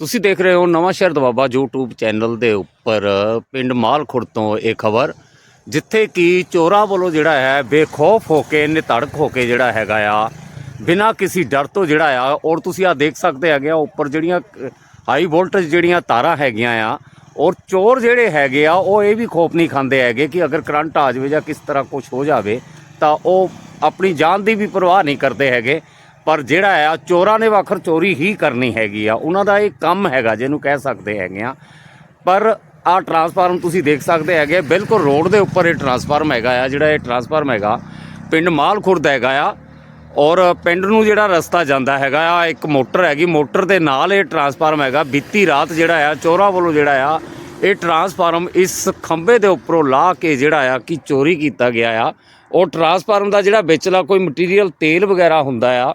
ਤੁਸੀਂ ਦੇਖ ਰਹੇ ਹੋ ਨਵਾਂ ਸ਼ਹਿਰ ਦਵਾਬਾ YouTube ਚੈਨਲ ਦੇ ਉੱਪਰ, ਪਿੰਡ ਮਾਲਖੁਰ ਤੋਂ ਇਹ ਖਬਰ, ਜਿੱਥੇ ਕਿ ਚੋਰਾਂ ਵੱਲੋਂ ਜਿਹੜਾ ਹੈ ਬੇਖੌਫ ਹੋ ਕੇ, ਨਿਤੜਕ ਹੋ ਕੇ ਜਿਹੜਾ ਹੈਗਾ ਆ, ਬਿਨਾਂ ਕਿਸੇ ਡਰ ਤੋਂ ਜਿਹੜਾ ਆ, ਔਰ ਤੁਸੀਂ ਆ ਦੇਖ ਸਕਦੇ ਹੈਗੇ ਆ, ਉੱਪਰ ਜਿਹੜੀਆਂ ਹਾਈ ਵੋਲਟੇਜ ਜਿਹੜੀਆਂ ਤਾਰਾਂ ਹੈਗੀਆਂ ਆ, ਔਰ ਚੋਰ ਜਿਹੜੇ ਹੈਗੇ ਆ, ਉਹ ਇਹ ਵੀ ਖੋਫ ਨਹੀਂ ਖਾਂਦੇ ਹੈਗੇ ਕਿ ਅਗਰ ਕਰੰਟ ਆ ਜਾਵੇ ਜਾਂ ਕਿਸ ਤਰ੍ਹਾਂ ਕੁਝ ਹੋ ਜਾਵੇ, ਤਾਂ ਉਹ ਆਪਣੀ ਜਾਨ ਦੀ ਵੀ ਪਰਵਾਹ ਨਹੀਂ ਕਰਦੇ ਹੈਗੇ। ਪਰ ਜਿਹੜਾ ਆ, ਚੋਰਾਂ ਨੇ ਵਖਰ ਚੋਰੀ ਹੀ ਕਰਨੀ ਹੈਗੀ ਆ। ਉਹਨਾਂ ਦਾ ਇਹ ਕੰਮ ਹੈਗਾ, ਜਿਹਨੂੰ ਕਹਿ ਸਕਦੇ ਹੈਗੇ ਆ। ਪਰ ਆ ਟਰਾਂਸਫਾਰਮ ਤੁਸੀਂ ਦੇਖ ਸਕਦੇ ਹੈਗੇ ਬਿਲਕੁਲ ਰੋਡ ਦੇ ਉੱਪਰ ਇਹ ਟਰਾਂਸਫਾਰਮ ਹੈਗਾ ਆ। ਜਿਹੜਾ ਇਹ ਟਰਾਂਸਫਾਰਮ ਹੈਗਾ, ਪਿੰਡ ਮਾਲ ਖੁਰਦ ਹੈਗਾ ਆ। ਔਰ ਪਿੰਡ ਨੂੰ ਜਿਹੜਾ ਰਸਤਾ ਜਾਂਦਾ ਹੈਗਾ ਆ, ਇੱਕ ਮੋਟਰ ਹੈਗੀ, ਮੋਟਰ ਦੇ ਨਾਲ ਇਹ ਟਰਾਂਸਫਾਰਮ ਹੈਗਾ। ਬੀਤੀ ਰਾਤ ਜਿਹੜਾ ਆ, ਚੋਰਾਂ ਵੱਲੋਂ ਜਿਹੜਾ ਆ, ਇਹ ਟਰਾਂਸਫਾਰਮ ਇਸ ਖੰਭੇ ਦੇ ਉੱਪਰੋਂ ਲਾ ਕੇ ਜਿਹੜਾ ਆ, ਕਿ ਚੋਰੀ ਕੀਤਾ ਗਿਆ ਆ। ਉਹ ਟਰਾਂਸਫਾਰਮ ਦਾ ਜਿਹੜਾ ਵਿਚਲਾ ਕੋਈ ਮਟੀਰੀਅਲ ਤੇਲ ਵਗੈਰਾ ਹੁੰਦਾ ਆ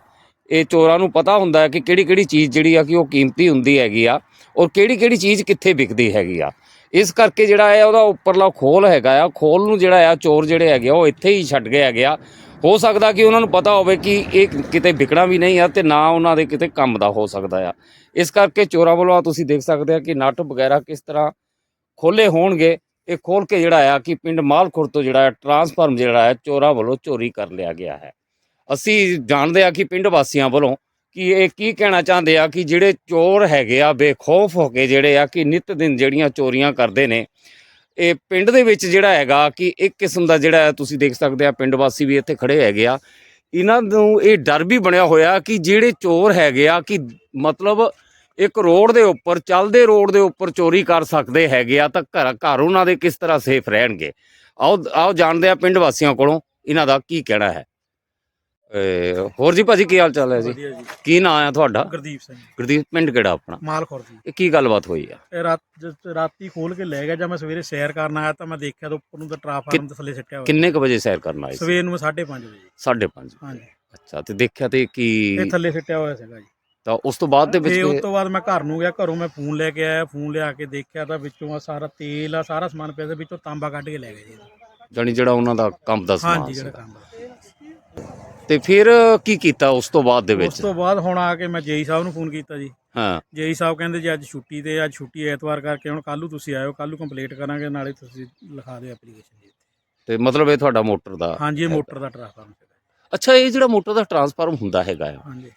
ਇਹ ਚੋਰਾਂ ਨੂੰ ਪਤਾ ਹੁੰਦਾ ਹੈ ਕਿ ਕਿਹੜੀ ਕਿਹੜੀ ਚੀਜ਼ ਜਿਹੜੀ ਆ ਕਿ ਉਹ ਕੀਮਤੀ ਹੁੰਦੀ ਹੈਗੀ ਆ ਔਰ ਕਿਹੜੀ ਕਿਹੜੀ ਚੀਜ਼ ਕਿੱਥੇ ਵਿਕਦੀ ਹੈਗੀ ਆ। ਇਸ ਕਰਕੇ ਜਿਹੜਾ ਹੈ ਉਹਦਾ ਉੱਪਰਲਾ ਖੋਲ ਹੈਗਾ ਆ, ਖੋਲ ਨੂੰ ਜਿਹੜਾ ਆ ਚੋਰ ਜਿਹੜੇ ਹੈਗੇ ਆ, ਉਹ ਇੱਥੇ ਹੀ ਛੱਡ ਗਏ ਹੈਗੇ ਆ। ਹੋ ਸਕਦਾ ਕਿ ਉਹਨਾਂ ਨੂੰ ਪਤਾ ਹੋਵੇ ਕਿ ਇਹ ਕਿਤੇ ਵਿਕਣਾ ਵੀ ਨਹੀਂ ਆ ਤੇ ਨਾ ਉਹਨਾਂ ਦੇ ਕਿਤੇ ਕੰਮ ਦਾ ਹੋ ਸਕਦਾ ਆ। ਇਸ ਕਰਕੇ ਚੋਰਾਂ ਵੱਲੋਂ ਆਹ ਤੁਸੀਂ ਦੇਖ ਸਕਦੇ ਆ ਕਿ ਨਟ ਵਗੈਰਾ ਕਿਸ ਤਰ੍ਹਾਂ ਖੋਲੇ ਹੋਣਗੇ। ਇਹ ਖੋਲ ਕੇ ਜਿਹੜਾ ਆ ਕਿ ਪਿੰਡ ਮਾਲਖੁਰ ਤੋਂ ਜਿਹੜਾ ਹੈ ਟਰਾਂਸਫਾਰਮ ਜਿਹੜਾ ਹੈ ਚੋਰਾਂ ਵੱਲੋਂ ਚੋਰੀ ਕਰ ਲਿਆ ਗਿਆ ਹੈ। ਅਸੀਂ ਜਾਣਦੇ ਆ ਕਿ ਪਿੰਡ ਵਾਸੀਆਂ ਵੱਲੋਂ ਕਿ ਇਹ ਕੀ ਕਹਿਣਾ ਚਾਹੁੰਦੇ ਆ ਕਿ ਜਿਹੜੇ ਚੋਰ ਹੈਗੇ ਆ, ਬੇਖੌਫ ਹੋ ਕੇ ਜਿਹੜੇ ਆ ਕਿ ਨਿਤ ਦਿਨ ਜਿਹੜੀਆਂ ਚੋਰੀਆਂ ਕਰਦੇ ਨੇ, ਇਹ ਪਿੰਡ ਦੇ ਵਿੱਚ ਜਿਹੜਾ ਹੈਗਾ ਕਿ ਇੱਕ ਕਿਸਮ ਦਾ ਜਿਹੜਾ ਤੁਸੀਂ ਦੇਖ ਸਕਦੇ ਆ, ਪਿੰਡ ਵਾਸੀ ਵੀ ਇੱਥੇ ਖੜੇ ਹੈਗੇ ਆ। ਇਹਨਾਂ ਨੂੰ ਇਹ ਡਰ ਵੀ ਬਣਿਆ ਹੋਇਆ ਕਿ ਜਿਹੜੇ ਚੋਰ ਹੈਗੇ ਆ ਕਿ ਮਤਲਬ ਇੱਕ ਰੋਡ ਦੇ ਉੱਪਰ, ਚੱਲਦੇ ਰੋਡ ਦੇ ਉੱਪਰ ਚੋਰੀ ਕਰ ਸਕਦੇ ਹੈਗੇ ਆ, ਤਾਂ ਘਰ ਘਰ ਉਹਨਾਂ ਦੇ ਕਿਸ ਤਰ੍ਹਾਂ ਸੇਫ ਰਹਿਣਗੇ? ਆਓ ਆਓ ਜਾਣਦੇ ਆ ਪਿੰਡ ਵਾਸੀਆਂ ਕੋਲੋਂ ਇਹਨਾਂ ਦਾ ਕੀ ਕਹਿਣਾ ਹੈ। ਏ, ਹੋਰ ਜੀ ਭਾਜੀ ਕੀ ਹਾਲ ਚਾਲ ਹੈ ਜੀ? ਵਧੀਆ ਜੀ। ਕੀ ਨਾਂ ਆ ਤੁਹਾਡਾ? ਗੁਰਦੀਪ ਸਿੰਘ ਗੁਰਦੀਪ ਪਿੰਡ ਕਿਹੜਾ ਆਪਣਾ? ਮਾਲਖੁਰ ਜੀ। ਇਹ ਕੀ ਗੱਲਬਾਤ ਹੋਈ ਆ? ਇਹ ਰਾਤ ਜਦ ਰਾਤੀ ਖੋਲ ਕੇ ਲੈ ਗਿਆ ਜਦ ਮੈਂ ਸਵੇਰੇ ਸੈਰ ਕਰਨ ਆਇਆ ਤਾਂ ਮੈਂ ਦੇਖਿਆ ਤਾਂ ਉੱਪਰ ਨੂੰ ਤਾਂ ਟਰਾਫਾਰਮ ਦੇ ਥੱਲੇ ਸਿੱਟਿਆ ਹੋਇਆ। ਕਿੰਨੇ ਕ ਵਜੇ ਸੈਰ ਕਰਨ ਆਏ ਸੀ? ਸਵੇਰ ਨੂੰ 5:30 ਵਜੇ। 5:30 ਹਾਂਜੀ। ਅੱਛਾ ਤੇ ਦੇਖਿਆ ਤੇ ਕੀ ਇਹ ਥੱਲੇ ਸਿੱਟਿਆ ਹੋਇਆ ਸੀਗਾ ਜੀ। ਤਾਂ ਉਸ ਤੋਂ ਬਾਅਦ ਦੇ ਤੇ ਉਸ ਵਿੱਚ ਤੋਂ ਬਾਅਦ ਮੈਂ ਘਰ ਨੂੰ ਗਿਆ ਘਰੋਂ ਮੈਂ ਫੋਨ ਲੈ ਕੇ ਆਇਆ ਫੋਨ ਲਿਆ ਕੇ ਦੇਖਿਆ ਤਾਂ ਵਿੱਚੋਂ ਆ ਸਾਰਾ ਤੇਲ ਆ ਸਾਰਾ ਸਮਾਨ ਪਿਆ ਸੀ ਵਿੱਚੋਂ ਤਾਂਬਾ ਕੱਢ ਕੇ ਲੈ ਗਏ ਜੀ। ਜਾਣੀ ਜਿਹੜਾ ਉਹਨਾਂ ਦਾ ਕੰਮ ਦਾ ਸਮਾਨ ਹਾਂਜੀ ਸੀ ਜਿਹੜਾ ਤਾਂਬਾ ਤੇ ਫਿਰ ਕੀ ਕੀਤਾ ਉਸ ਤੋਂ ਬਾਅਦ ਦੇ ਉਸ ਵਿੱਚ ਤੋਂ ਬਾਅਦ ਹੁਣ ਆ ਕੇ ਮੈਂ ਜੇਈ ਸਾਹਿਬ ਨੂੰ ਫੋਨ ਕੀਤਾ ਜੀ। ਹਾਂ। ਜੇਈ ਸਾਹਿਬ ਕਹਿੰਦੇ ਜੀ ਅੱਜ ਛੁੱਟੀ ਤੇ ਅੱਜ ਛੁੱਟੀ ਐਤਵਾਰ ਕਰਕੇ ਹੁਣ ਕੱਲ੍ਹ ਨੂੰ ਤੁਸੀਂ ਆਇਓ ਕੱਲ੍ਹ ਨੂੰ ਕੰਪਲੀਟ ਕਰਾਂਗੇ ਨਾਲੇ ਤੁਸੀਂ ਲਿਖਾ ਦਿਓ ਐਪਲੀਕੇਸ਼ਨ ਜੀ ਤੇ ਮਤਲਬ ਇਹ ਤੁਹਾਡਾ ਮੋਟਰ ਦਾ ਹਾਂਜੀ ਇਹ ਮੋਟਰ ਦਾ ਟਰਾਂਸਫਾਰਮਰ ਸੀਗਾ ਅੱਛਾ ਇਹ ਜਿਹੜਾ ਮੋਟਰ ਦਾ ਟਰਾਂਸਫਾਰਮ ਹੁੰਦਾ ਹੈਗਾ ਆ ਹਾਂਜੀ।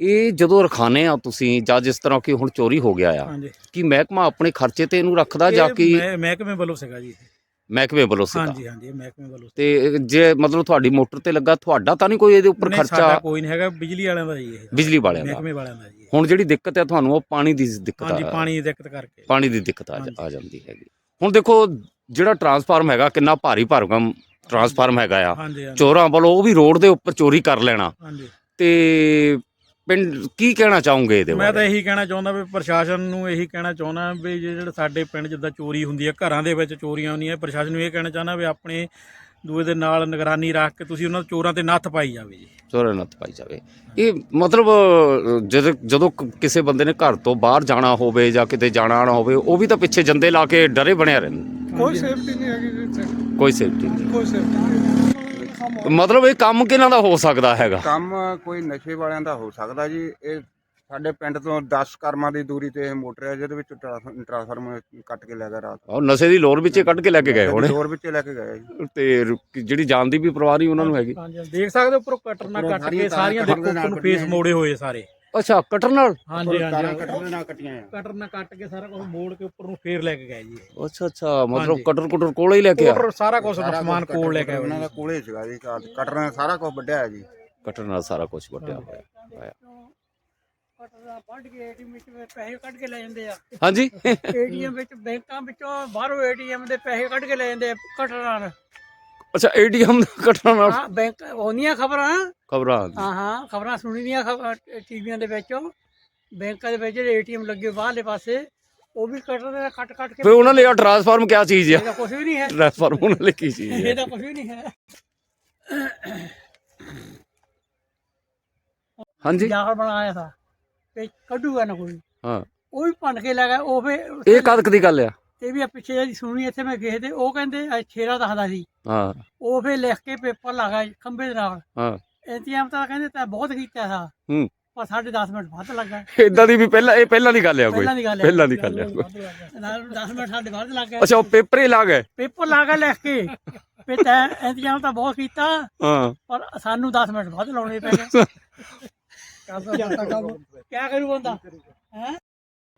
ਇਹ ਜਦੋਂ ਰਖਾਣੇ ਆ ਤੁਸੀਂ ਜਾਂ ਜਿਸ ਤਰ੍ਹਾਂ ਕਿ ਹੁਣ ਚੋਰੀ ਹੋ ਗਿਆ ਆ ਹਾਂਜੀ। ਕੀ ਮਹਿਕਮਾ ਆਪਣੇ ਖਰਚੇ ਤੇ ਇਹਨੂੰ ਰੱਖਦਾ ਜਾਂ ਕਿ ਮਹਿ- ਮਹਿਕਮੇ ਵੱਲੋਂ ਸੀਗਾ ਜੀ ਇਹ। ਮਹਿਕਮੇ ਵੱਲੋਂ ਸੀਗਾ। ਹਾਂਜੀ ਹਾਂਜੀ ਇਹ ਮਹਿਕਮੇ ਵੱਲੋਂ ਸੀ। ਤੇ ਜੇ ਮਤਲਬ ਤੁਹਾਡੀ ਮੋਟਰ ਤੇ ਲੱਗਾ ਤੁਹਾਡਾ ਤਾਂ ਨਹੀਂ ਕੋਈ ਇਹਦੇ ਉੱਪਰ ਨਹੀਂ, ਸਾਡਾ ਖਰਚਾ ਕੋਈ ਨਹੀਂ ਹੈਗਾ ਬਿਜਲੀ ਵਾਲਿਆਂ ਦਾ ਜੀ ਇਹ। ਬਿਜਲੀ ਵਾਲਿਆਂ ਦਾ। ਮਹਿਕਮੇ ਵਾਲਿਆਂ ਦਾ ਜੀ ਇਹ। ਹੁਣ ਜਿਹੜੀ ਦਿੱਕਤ ਹੈ ਤੁਹਾਨੂੰ ਉਹ ਪਾਣੀ ਦੀ ਦਿੱਕਤ ਹਾਂਜੀ ਆ ਪਾਣੀ ਦੀ ਦਿੱਕਤ ਕਰਕੇ। ਪਾਣੀ ਦੀ ਦਿੱਕਤ ਆ ਹਾਂਜੀ। ਆ ਜਾਂਦੀ ਹੈਗੀ। ਹੁਣ ਦੇਖੋ ਜਿਹੜਾ ਟਰਾਂਸਫਾਰਮ ਹੈਗਾ ਕਿੰਨਾ ਭਾਰੀ ਭਰਗਮ ਟਰਾਂਸਫਾਰਮ ਹੈਗਾ ਆ। ਹਾਂਜੀ ਹਾਂਜੀ। ਚੋਰਾਂ ਵੱਲੋਂ ਉਹ ਵੀ ਰੋਡ ਦੇ ਉੱਪਰ ਚੋਰੀ ਕਰ ਲੈਣਾ। ਹਾਂਜੀ। ਤੇ ਪਿੰਡ ਕੀ ਕਹਿਣਾ ਚਾਹੋਗੇ ਇਹਦੇ ਮੈਂ ਤਾਂ ਇਹੀ ਕਹਿਣਾ ਚਾਹੁੰਦਾ ਵੀ ਪ੍ਰਸ਼ਾਸਨ ਨੂੰ ਇਹੀ ਕਹਿਣਾ ਚਾਹੁੰਦਾ ਵੀ ਜੇ ਜਿਹੜੇ ਸਾਡੇ ਪਿੰਡ ਜਿੱਦਾਂ ਚੋਰੀ ਹੁੰਦੀ ਹੈ ਘਰਾਂ ਦੇ ਵਿੱਚ ਚੋਰੀਆਂ ਹੁੰਦੀਆਂ ਪ੍ਰਸ਼ਾਸਨ ਨੂੰ ਇਹ ਕਹਿਣਾ ਚਾਹੁੰਦਾ ਵੀ ਆਪਣੇ ਦੂਏ ਦੇ ਨਾਲ ਨਿਗਰਾਨੀ ਰੱਖ ਕੇ ਤੁਸੀਂ ਉਹਨਾਂ ਚੋਰਾਂ ਤੇ ਨੱਥ ਪਾਈ ਜਾਵੇ ਜੀ। ਚੋਰਾਂ ਨੱਥ ਪਾਈ ਜਾਵੇ। ਇਹ ਮਤਲਬ ਜਦੋਂ ਜਦੋਂ ਕ- ਕਿਸੇ ਬੰਦੇ ਨੇ ਘਰ ਤੋਂ ਬਾਹਰ ਜਾਣਾ ਹੋਵੇ ਜਾਂ ਕਿਤੇ ਜਾਣਾ ਆਣਾ ਹੋਵੇ ਉਹ ਵੀ ਤਾਂ ਪਿੱਛੇ ਜੰਦੇ ਲਾ ਕੇ ਡਰੇ ਬਣਿਆ ਰਹਿੰਦਾ। ਕੋਈ ਸੇਫਟੀ ਨਹੀਂ ਹੈਗੀ ਜੀ ਇੱਥੇ। ਕੋਈ ਸੇਫਟੀ ਨਹੀਂ। ਕੋਈ ਸੇਫਟੀ ਮਤਲਬ ਇਹ ਕੰਮ ਕਿਹਨਾਂ ਦਾ ਹੋ ਸਕਦਾ ਹੈਗਾ? ਕੰਮ ਕੋਈ ਨਸ਼ੇ ਵਾਲਿਆਂ ਦਾ ਹੋ ਸਕਦਾ ਜੀ। ਇਹ ਸਾਡੇ ਪਿੰਡ ਤੋਂ 10 ਕਰਮਾਂ ਦੀ ਦੂਰੀ ਤੇ ਇਹ ਮੋਟਰ ਹੈ ਜਿਹਦੇ ਵਿੱਚ ਟਰਾਂਸ- ਟਰਾਂਸਫਾਰਮਰ ਕੱਟ ਕੇ ਲੈ ਗਿਆ ਰਾਤ ਉਹ ਨਸ਼ੇ ਦੀ ਲੋਰ ਵਿੱਚੇ ਕੱਢ ਕੇ ਲੈ ਕੇ ਗਏ ਹੋਣੇ। ਦੌਰ ਵਿੱਚ ਲੈ ਕੇ ਗਏ ਜੀ। ਤੇ ਜਿਹੜੀ ਜਾਨ ਦੀ ਵੀ ਪਰਵਾਹ ਨਹੀਂ ਉਹਨਾਂ ਨੂੰ ਹੈਗੀ। ਹਾਂਜੀ ਦੇਖ ਸਕਦੇ ਹੋ ਉੱਪਰੋਂ ਕਟਰ ਨਾਲ ਉੱਪਰੋਂ ਕੱਟ ਕੇ ਸਾਰੀਆਂ ਦੇਖੋ ਉੱਪਰ ਨੂੰ ਨਾਲ ਫੇਸ ਮੋੜੇ ਹੋਏ ਸਾਰੇ। ਅੱਛਾ ਕਟਰ ਨਾਲ? ਹਾਂਜੀ ਤਾਰਾਂ ਹਾਂਜੀ। ਕੱਟਣ ਦੇ ਨਾਲ ਕੱਟੀਆਂ ਆ ਕਟਰ ਨਾਲ ਕੱਟ ਕੇ ਸਾਰਾ ਕੁਝ ਮੋੜ ਕੇ ਉੱਪਰ ਨੂੰ ਫੇਰ ਲੈ ਕੇ ਗਏ ਜੀ। ਇਹ। ਅੱਛਾ ਅੱਛਾ ਮਤਲਬ ਹਾਂਜੀ। ਕਟਰ ਕੁਟਰ ਕੋਲੇ ਹੀ ਲੈ ਕੇ ਆ? ਕਟਰ ਸਾਰਾ ਕੁਝ ਸਾਰਾ ਸਮਾਨ ਕੁਛ ਕੋਲ ਲੈ ਕੇ ਆਏ ਉਹਨਾਂ ਦਾ ਕੋਲੇ ਸੀਗਾ ਜੀ ਕਟਰ ਨੇ ਸਾਰਾ ਕੁਝ ਵੱਢਿਆ ਹੈ ਜੀ। ਕਟਰ ਨਾਲ ਸਾਰਾ ਕੁਝ ਵੱਟਿਆ ਹੋਇਆ ਹੋਇਆ। ਕਟਰ ਵੱਢ ਕੇ ਏਟੀਐਮ ਵਿੱਚ ਪੈਸੇ ਕੱਢ ਕੇ ਲੈ ਜਾਂਦੇ ਆ। ਹਾਂਜੀ। ਏਟੀਐਮ ਵਿੱਚ ਬੈਂਕਾਂ ਵਿੱਚੋਂ ਬਾਹਰੋਂ ਏਟੀਐਮ ਦੇ ਪੈਸੇ ਕੱਢ ਕੇ ਲੈ ਜਾਂਦੇ ਆ ਕਟਰ ਨਾਲ। ਅੱਛਾ ਏਟੀਐਮ ਕਟਰ ਨਾਲ ਹਾਂ ਬੈਂਕ ਹੁੰਦੀਆਂ ਖਬਰਾਂ? ਖਬਰਾਂ ਹਾਂ ਹਾਂ ਖਬਰਾਂ ਸੁਣੀ ਦੀਆਂ ਖਬਰਾਂ ਟੀਵੀਆਂ ਦੇ ਵਿੱਚੋਂ। ਬੈਂਕਾਂ ਦੇ ਵਿੱਚ ਜਿਹੜੇ ਏਟੀਐਮ ਲੱਗੇ ਬਾਹਰਲੇ ਪਾਸੇ ਉਹ ਵੀ ਕਟਰ ਦੇ ਨਾਲ ਕੱਟ ਕੱਟ ਕੇ ਫਿਰ ਉਹਨਾਂ ਲਈ ਆ ਟਰਾਂਸਫਾਰਮ ਕਿਆ ਚੀਜ਼ ਆ? ਇਹਦਾ ਕੁਝ ਵੀ ਨਹੀਂ ਹੈ। ਟਰਾਂਸਫਾਰਮ ਉਹਨਾਂ ਲਈ ਕੀ ਚੀਜ਼ ਹੈ ਇਹਦਾ ਕੁਝ ਵੀ ਨਹੀਂ ਹੈ। ਹਾਂਜੀ। ਜਾਲ ਬਣਾਇਆ ਥਾ ਤੇ। ਕੱਢੂਗਾ ਨਾ ਕੋਈ। ਹਾਂ। ਉਹ ਵੀ ਭੰਨ ਕੇ ਲੈ ਗਿਆ ਉਹ ਫੇ ਇਹ ਕਦ ਦੀ ਗੱਲ ਆ। ਇਹ ਵੀ ਆ ਪਿੱਛੇ ਜਿਹੀ ਸੁਣੀ ਇੱਥੇ ਮੈਂ ਕਿਸੇ ਦੇ ਉਹ ਕਹਿੰਦੇ ਇਹ ਛੇਰਾ ਦੱਸਦਾ ਸੀ। ਹਾਂ। ਉਹ ਫੇ ਲਿਖ ਕੇ ਪੇਪਰ ਲਗਾ ਖੰਬੇ ਦੇ ਨਾਲ। ਹਾਂ। ਇੰਤਜ਼ਾਮ ਤਾਂ ਕਹਿੰਦੇ ਤਾਂ ਬਹੁਤ ਕੀਤਾ ਸਾ। ਹੂੰ। ਪਰ ਸਾਡੇ 10 ਮਿੰਟ ਵੱਧ ਲੱਗਾ ਇਦਾਂ ਦੀ ਵੀ ਪਹਿਲਾਂ ਇਹ ਪਹਿਲਾਂ ਦੀ ਗੱਲ ਆ ਕੋਈ। ਪਹਿਲਾਂ ਦੀ ਗੱਲ ਹੈ ਪਹਿਲਾਂ ਦੀ ਗੱਲ ਆ। ਕੋਈ। ਨਾਲ 10 ਮਿੰਟ ਸਾਡੇ ਵੱਧ ਲੱਗ ਗਏ। ਅੱਛਾ ਉਹ ਪੇਪਰ ਹੀ ਲਾ ਗਏ? ਪੇਪਰ ਲਾ ਕੇ ਲਿਖ ਕੇ। ਵੀ ਤੈਂ ਇੰਤਜ਼ਾਮ ਤਾਂ ਬਹੁਤ ਕੀਤਾ। ਹਾਂ। ਪਰ ਸਾਨੂੰ 10 ਮਿੰਟ ਵੱਧ ਲਾਉਣੇ ਪੈ ਗਏ ਕੀ ਕਰੂ ਬੰਦਾ? ਹੈ?